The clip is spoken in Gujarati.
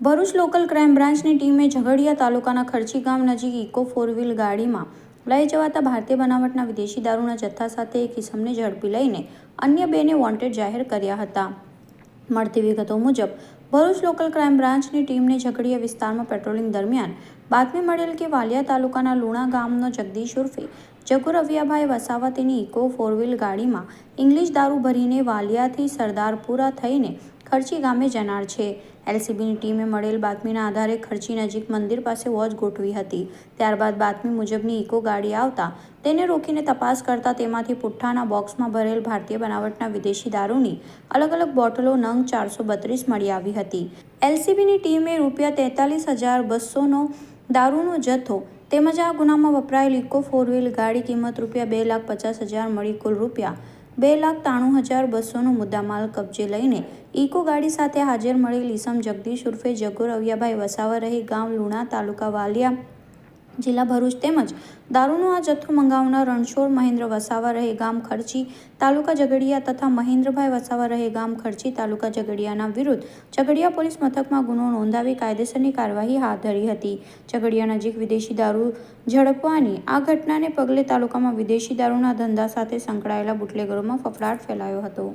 ભરૂચ લોકલ ક્રાઇમ બ્રાન્ચની ટીમે ઝઘડિયા તાલુકાના ખર્ચી ગામ નજીક ઇકો ફોર વ્હીલ ગાડીમાં લઈ જવાતા ભારતીય બનાવટના વિદેશી દારૂના જથ્થા સાથે એક ઇસમને ઝડપી લઈને અન્ય બેને વોન્ટેડ જાહેર કર્યા હતા. મળતી વિગતો મુજબ, ભરૂચ લોકલ ક્રાઇમ બ્રાન્ચની ટીમને ઝઘડિયા વિસ્તારમાં પેટ્રોલિંગ દરમિયાન બાતમી મળેલ કે વાલિયા તાલુકાના લુણા ગામનો જગદીશ ઉર્ફે જગુ રવિયાભાઈ વસાવા તેની ઇકો ફોર વ્હીલ ગાડીમાં ઇંગ્લિશ દારૂ ભરીને વાલિયાથી સરદારપુરા થઈને ખર્ચી ગામે જનાર છે. એલસીબીની ટીમે મળેલ બાતમીના આધારે ખર્ચી નજીક મંદિર પાસે વોચ ગોઠવી હતી. ત્યારબાદ બાતમી મુજબની ઇકો ગાડી આવતા તેને રોકીને તપાસ કરતા તેમાંથી પુઠ્ઠાના બોક્સમાં ભરેલ ભારતીય બનાવટના વિદેશી દારૂની અલગ અલગ બોટલો નંગ ચારસો બત્રીસ મળી આવી હતી. એલસીબીની ટીમે રૂપિયા તેતાલીસ હજાર બસોનો દારૂનો જથ્થો તેમજ આ ગુનામાં વપરાયેલ ઇકો ફોર વ્હીલ ગાડી કિંમત રૂપિયા બે લાખ પચાસ હજાર મળી કુલ રૂપિયા બે લાખ ત્રાણું હજાર બસોનો મુદ્દામાલ કબજે લઈને ઇકો ગાડી સાથે હાજર મળેલ ઈસમ જગદીશ ઉર્ફે જગુ રવિયાભાઈ વસાવા રહી ગામ લુણા તાલુકા વાલિયા. જિલ્લા ભરૂચ તેમજ દારૂનો આ જથ્થો મંગાવનાર રણછોડ મહેન્દ્ર વસાવા રહે ગામ ખર્ચી તાલુકા ઝઘડિયા તથા મહેન્દ્રભાઈ વસાવા રહે ગામ ખર્ચી તાલુકા ઝઘડિયાના વિરુદ્ધ ઝઘડિયા પોલીસ મથકમાં ગુનો નોંધાવી કાયદેસરની કાર્યવાહી હાથ ધરી હતી. ઝઘડિયા નજીક વિદેશી દારૂ ઝડપવાની આ ઘટનાને પગલે તાલુકામાં વિદેશી દારૂના ધંધા સાથે સંકળાયેલા બુટલેગરોમાં ફફડાટ ફેલાયો હતો.